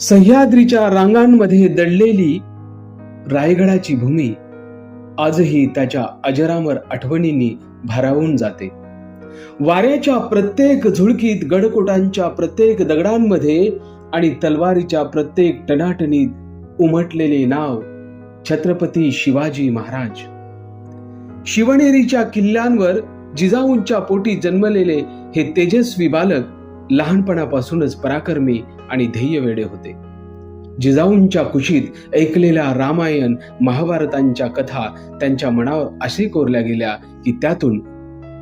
सह्याद्रीच्या रांगांमध्ये दडलेली रायगडाची भूमी आजही त्याच्या अजरामर आठवणींनी भारावून जाते. वाऱ्याच्या प्रत्येक झुळकीत गडकोटांच्या प्रत्येक दगडांमध्ये आणि तलवारीच्या प्रत्येक टनाटणीत उमटलेले नाव छत्रपती शिवाजी महाराज. शिवनेरीच्या किल्ल्यांवर जिजाऊंच्या पोटी जन्मलेले हे तेजस्वी बालक लहानपणापासूनच पराक्रमी आणि ध्येयवेडे होते. जिजाऊंच्या कुशीत ऐकलेल्या रामायण महाभारतांच्या कथा त्यांच्या मनावर असे कोरल्या गेल्या की त्यातून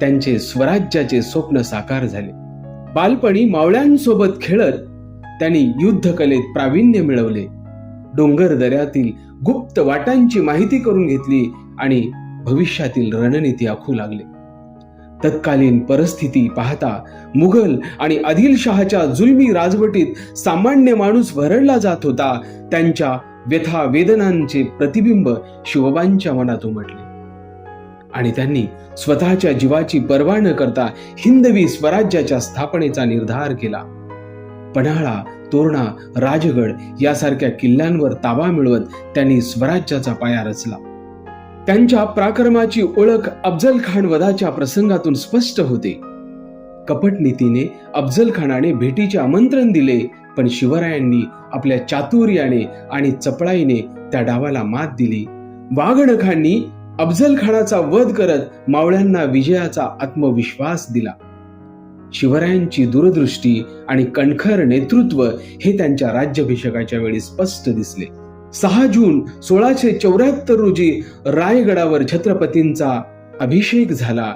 त्यांचे स्वराज्याचे स्वप्न साकार झाले. बालपणी मावळ्यांसोबत खेळत त्यांनी युद्धकलेत प्रावीण्य मिळवले. डोंगर दऱ्यातील गुप्त वाटांची माहिती करून घेतली आणि भविष्यातील रणनीती आखू लागले. तत्कालीन परिस्थिती पाहता मुघल आणि आदिलशहाच्या जुलमी राजवटीत सामान्य माणूस भरडला जात होता. त्यांच्या व्यथा वेदनांचे प्रतिबिंब शिवबांच्या मनात उमटले. आणि त्यांनी स्वतःच्या जीवाची पर्वा न करता हिंदवी स्वराज्याच्या स्थापनेचा निर्धार केला. पन्हाळा तोरणा राजगड यासारख्या किल्ल्यांवर ताबा मिळवत त्यांनी स्वराज्याचा पाया रचला. त्यांच्या पराक्रमाची ओळख अफजल खान वधाच्या प्रसंगातून स्पष्ट होते. कपट नीतीने अफजल खानाने भेटीचे आमंत्रण दिले पण शिवरायांनी आपल्या चातुर्याने आणि चपळाईने त्या डावाला मात दिली. वाघणखांनी अफजल खानाचा वध करत मावळ्यांना विजयाचा आत्मविश्वास दिला. शिवरायांची दूरदृष्टी आणि कणखर नेतृत्व हे त्यांच्या राज्याभिषेकाच्या वेळी स्पष्ट दिसले. सहा जून सोळाशे चौऱ्याहत्तर रोजी रायगडावर छत्रपतींचा अभिषेक झाला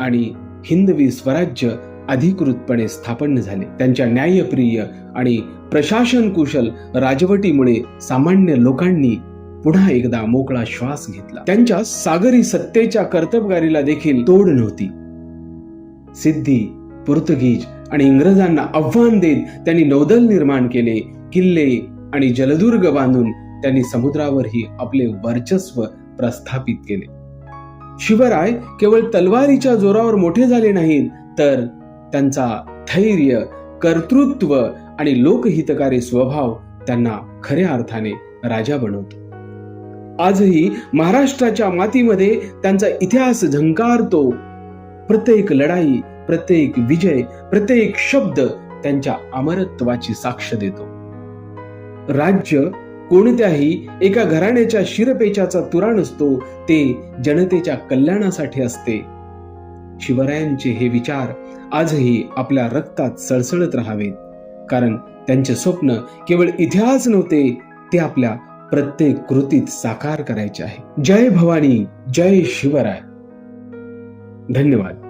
आणि हिंदवी स्वराज्य अधिकृतपणे स्थापन झाले. त्यांच्या न्यायप्रिय आणि प्रशासन कुशल राजवटीमुळे सामान्य लोकांनी पुन्हा एकदा मोकळा श्वास घेतला. त्यांच्या सागरी सत्तेच्या कर्तबगारीला देखील तोड नव्हती. सिद्धी पोर्तुगीज आणि इंग्रजांना आव्हान देत त्यांनी नौदल निर्माण केले. किल्ले आणि जलदुर्ग बांधून त्यांनी समुद्रावरही आपले वर्चस्व प्रस्थापित केले. शिवराय केवळ तलवारीच्या जोरावर मोठे झाले नाहीत तर त्यांचा धैर्य कर्तृत्व आणि लोकहितकारी स्वभाव त्यांना खऱ्या अर्थाने राजा बनवतो. आजही महाराष्ट्राच्या मातीमध्ये त्यांचा इतिहास झंकारतो. प्रत्येक लढाई प्रत्येक विजय प्रत्येक शब्द त्यांच्या अमरत्वाची साक्ष देतो. राज्य कोणत्याही एका घराण्याच्या शिरपेचाचा तुरा नसतो ते जनतेच्या कल्याणासाठी असते. शिवरायांचे हे विचार आजही आपल्या रक्तात सळसळत राहावेत. कारण त्यांचे स्वप्न केवळ इतिहास नव्हते ते आपल्या प्रत्येक कृतीत साकार करायचे आहे. जय भवानी जय शिवराय. धन्यवाद.